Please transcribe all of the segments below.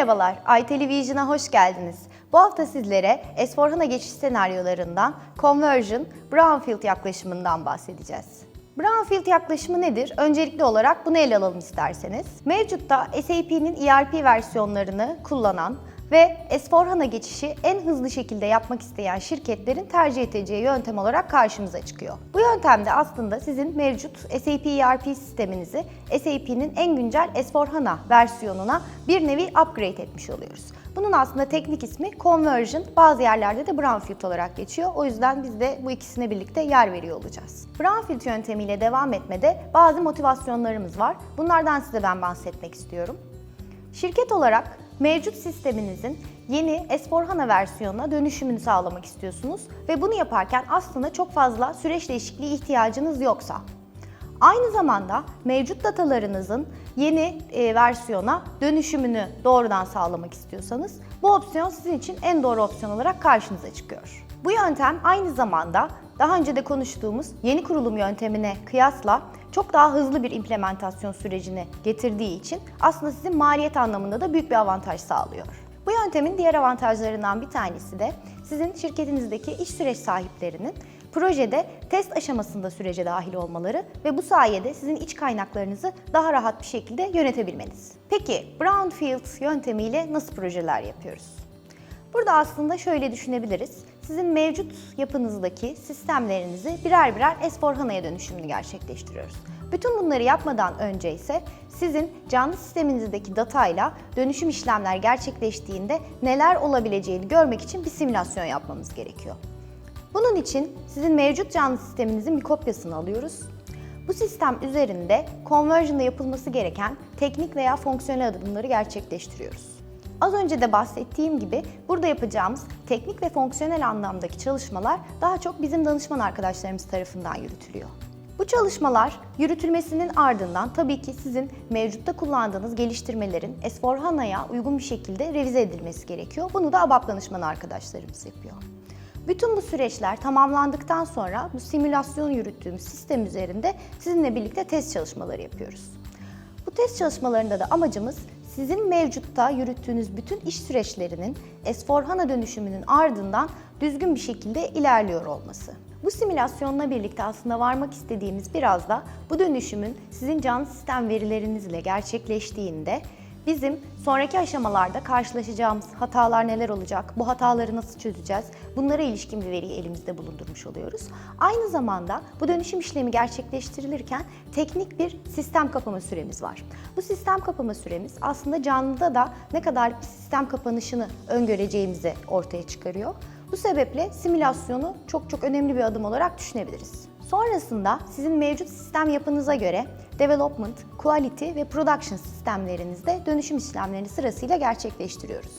Merhabalar, iTelevision'a hoş geldiniz. Bu hafta sizlere S4HANA geçiş senaryolarından Conversion, Brownfield yaklaşımından bahsedeceğiz. Brownfield yaklaşımı nedir? Öncelikli olarak bunu ele alalım isterseniz. Mevcutta SAP'nin ERP versiyonlarını kullanan ve S4HANA geçişi en hızlı şekilde yapmak isteyen şirketlerin tercih edeceği yöntem olarak karşımıza çıkıyor. Bu yöntemde aslında sizin mevcut SAP ERP sisteminizi SAP'nin en güncel S4HANA versiyonuna bir nevi upgrade etmiş oluyoruz. Bunun aslında teknik ismi conversion, bazı yerlerde de brownfield olarak geçiyor. O yüzden biz de bu ikisine birlikte yer veriyor olacağız. Brownfield yöntemiyle devam etmede bazı motivasyonlarımız var. Bunlardan size ben bahsetmek istiyorum. Şirket olarak mevcut sisteminizin yeni S4HANA versiyonuna dönüşümünü sağlamak istiyorsunuz ve bunu yaparken aslında çok fazla süreç değişikliği ihtiyacınız yoksa. Aynı zamanda mevcut datalarınızın yeni e, versiyona dönüşümünü doğrudan sağlamak istiyorsanız bu opsiyon sizin için en doğru opsiyon olarak karşınıza çıkıyor. Bu yöntem aynı zamanda daha önce de konuştuğumuz yeni kurulum yöntemine kıyasla çok daha hızlı bir implementasyon sürecini getirdiği için aslında sizin maliyet anlamında da büyük bir avantaj sağlıyor. Bu yöntemin diğer avantajlarından bir tanesi de sizin şirketinizdeki iş süreç sahiplerinin projede test aşamasında sürece dahil olmaları ve bu sayede sizin iç kaynaklarınızı daha rahat bir şekilde yönetebilmeniz. Peki Brownfield yöntemiyle nasıl projeler yapıyoruz? Burada aslında şöyle düşünebiliriz. Sizin mevcut yapınızdaki sistemlerinizi birer birer S4HANA'ya dönüşümünü gerçekleştiriyoruz. Bütün bunları yapmadan önce ise sizin canlı sisteminizdeki datayla dönüşüm işlemler gerçekleştiğinde neler olabileceğini görmek için bir simülasyon yapmamız gerekiyor. Bunun için sizin mevcut canlı sisteminizin bir kopyasını alıyoruz. Bu sistem üzerinde conversion'da yapılması gereken teknik veya fonksiyonel adımları gerçekleştiriyoruz. Az önce de bahsettiğim gibi burada yapacağımız teknik ve fonksiyonel anlamdaki çalışmalar daha çok bizim danışman arkadaşlarımız tarafından yürütülüyor. Bu çalışmalar yürütülmesinin ardından tabii ki sizin mevcutta kullandığınız geliştirmelerin S4HANA'ya uygun bir şekilde revize edilmesi gerekiyor. Bunu da ABAP danışman arkadaşlarımız yapıyor. Bütün bu süreçler tamamlandıktan sonra bu simülasyon yürüttüğümüz sistem üzerinde sizinle birlikte test çalışmaları yapıyoruz. Bu test çalışmalarında da amacımız sizin mevcutta yürüttüğünüz bütün iş süreçlerinin S4HANA dönüşümünün ardından düzgün bir şekilde ilerliyor olması. Bu simülasyonla birlikte aslında varmak istediğimiz biraz da bu dönüşümün sizin canlı sistem verilerinizle gerçekleştiğinde bizim sonraki aşamalarda karşılaşacağımız hatalar neler olacak, bu hataları nasıl çözeceğiz, bunlara ilişkin bir veriyi elimizde bulundurmuş oluyoruz. Aynı zamanda bu dönüşüm işlemi gerçekleştirilirken teknik bir sistem kapama süremiz var. Bu sistem kapama süremiz aslında canlıda da ne kadar bir sistem kapanışını öngöreceğimizi ortaya çıkarıyor. Bu sebeple simülasyonu çok çok önemli bir adım olarak düşünebiliriz. Sonrasında sizin mevcut sistem yapınıza göre development, quality ve production sistemlerinizde dönüşüm işlemlerini sırasıyla gerçekleştiriyoruz.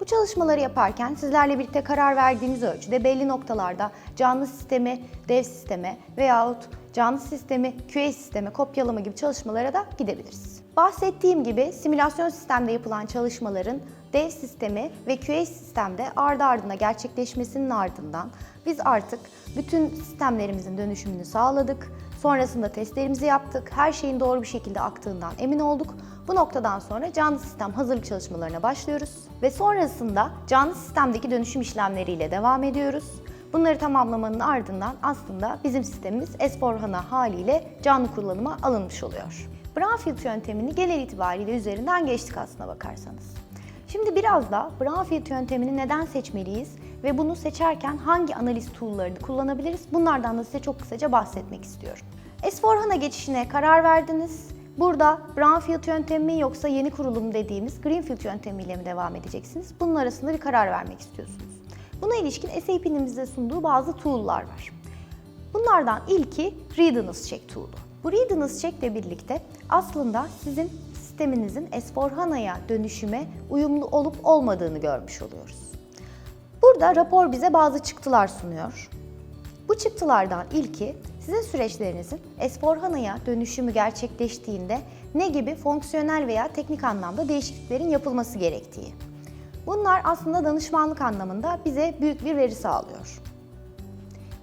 Bu çalışmaları yaparken sizlerle birlikte karar verdiğimiz ölçüde belli noktalarda canlı sistemi dev sisteme veyahut canlı sistemi QA sisteme kopyalama gibi çalışmalara da gidebiliriz. Bahsettiğim gibi simülasyon sistemde yapılan çalışmaların dev sistemi ve QA sistemde ardı ardına gerçekleşmesinin ardından biz artık bütün sistemlerimizin dönüşümünü sağladık. Sonrasında testlerimizi yaptık. Her şeyin doğru bir şekilde aktığından emin olduk. Bu noktadan sonra canlı sistem hazırlık çalışmalarına başlıyoruz ve sonrasında canlı sistemdeki dönüşüm işlemleriyle devam ediyoruz. Bunları tamamlamanın ardından aslında bizim sistemimiz S4HANA haliyle canlı kullanıma alınmış oluyor. Brownfield yöntemini genel itibariyle üzerinden geçtik aslına bakarsanız. Şimdi biraz da Brownfield yöntemini neden seçmeliyiz ve bunu seçerken hangi analiz tool'larını kullanabiliriz? Bunlardan da size çok kısaca bahsetmek istiyorum. S4HANA geçişine karar verdiniz. Burada Brownfield yöntemi mi yoksa yeni kurulum dediğimiz Greenfield yöntemiyle mi devam edeceksiniz? Bunun arasında bir karar vermek istiyorsunuz. Buna ilişkin SAP'nin bize sunduğu bazı tool'lar var. Bunlardan ilki Readiness Check tool'u. Bu Readiness Check ile birlikte aslında sizin sisteminizin S4HANA'ya dönüşüme uyumlu olup olmadığını görmüş oluyoruz. Burada rapor bize bazı çıktılar sunuyor. Bu çıktılardan ilki sizin süreçlerinizin S4HANA'ya dönüşümü gerçekleştiğinde ne gibi fonksiyonel veya teknik anlamda değişikliklerin yapılması gerektiği. Bunlar aslında danışmanlık anlamında bize büyük bir veri sağlıyor.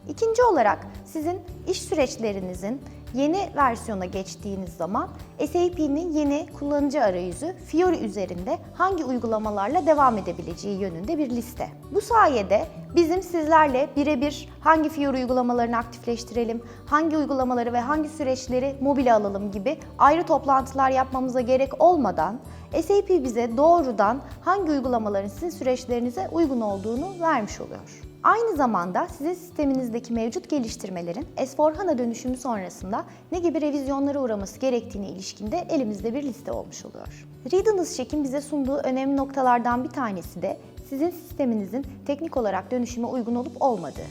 İkinci olarak sizin iş süreçlerinizin yeni versiyona geçtiğiniz zaman SAP'nin yeni kullanıcı arayüzü Fiori üzerinde hangi uygulamalarla devam edebileceği yönünde bir liste. Bu sayede bizim sizlerle birebir hangi Fiori uygulamalarını aktifleştirelim, hangi uygulamaları ve hangi süreçleri mobile alalım gibi ayrı toplantılar yapmamıza gerek olmadan SAP bize doğrudan hangi uygulamaların sizin süreçlerinize uygun olduğunu vermiş oluyor. Aynı zamanda sizin sisteminizdeki mevcut geliştirmelerin S4HANA dönüşümü sonrasında ne gibi revizyonlara uğraması gerektiğine ilişkinde elimizde bir liste olmuş oluyor. Readiness Check'in bize sunduğu önemli noktalardan bir tanesi de sizin sisteminizin teknik olarak dönüşüme uygun olup olmadığı.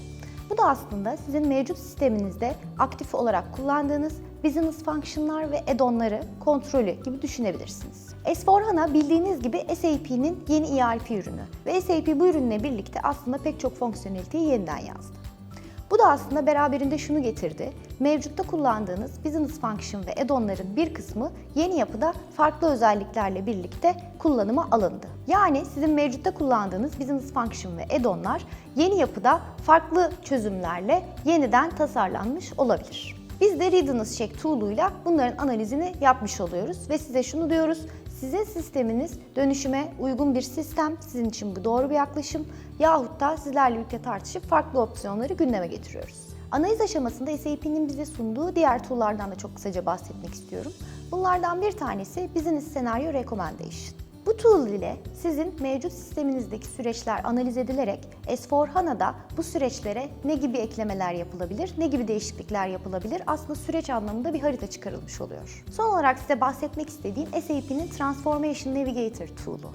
Bu da aslında sizin mevcut sisteminizde aktif olarak kullandığınız business function'lar ve add-on'ları kontrolü gibi düşünebilirsiniz. S4HANA bildiğiniz gibi SAP'nin yeni ERP ürünü ve SAP bu ürünle birlikte aslında pek çok fonksiyoneliteyi yeniden yazdı. Bu da aslında beraberinde şunu getirdi. Mevcutta kullandığınız business function ve add-on'ların bir kısmı yeni yapıda farklı özelliklerle birlikte kullanıma alındı. Yani sizin mevcutta kullandığınız business function ve add-on'lar yeni yapıda farklı çözümlerle yeniden tasarlanmış olabilir. Biz de Readiness Check tool'uyla bunların analizini yapmış oluyoruz ve size şunu diyoruz. Sizin sisteminiz dönüşüme uygun bir sistem, sizin için bu doğru bir yaklaşım yahut da sizlerle birlikte tartışıp farklı opsiyonları gündeme getiriyoruz. Analiz aşamasında SAP'nin bize sunduğu diğer tool'lardan da çok kısaca bahsetmek istiyorum. Bunlardan bir tanesi Business Scenario Recommendation. Bu tool ile sizin mevcut sisteminizdeki süreçler analiz edilerek S4HANA'da bu süreçlere ne gibi eklemeler yapılabilir, ne gibi değişiklikler yapılabilir aslında süreç anlamında bir harita çıkarılmış oluyor. Son olarak size bahsetmek istediğim SAP'nin Transformation Navigator tool'u.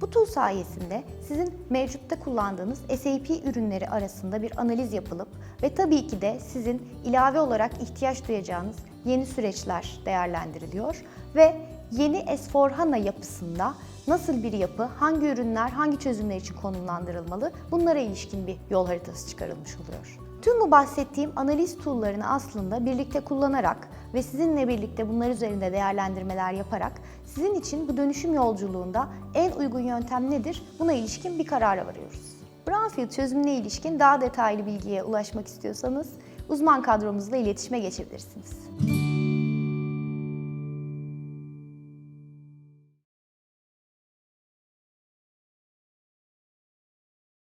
Bu tool sayesinde sizin mevcutta kullandığınız SAP ürünleri arasında bir analiz yapılıp ve tabii ki de sizin ilave olarak ihtiyaç duyacağınız yeni süreçler değerlendiriliyor ve yeni S4HANA yapısında nasıl bir yapı, hangi ürünler, hangi çözümler için konumlandırılmalı bunlara ilişkin bir yol haritası çıkarılmış oluyor. Tüm bu bahsettiğim analiz tool'larını aslında birlikte kullanarak ve sizinle birlikte bunlar üzerinde değerlendirmeler yaparak sizin için bu dönüşüm yolculuğunda en uygun yöntem nedir buna ilişkin bir karara varıyoruz. Brownfield çözümüne ilişkin daha detaylı bilgiye ulaşmak istiyorsanız uzman kadromuzla iletişime geçebilirsiniz.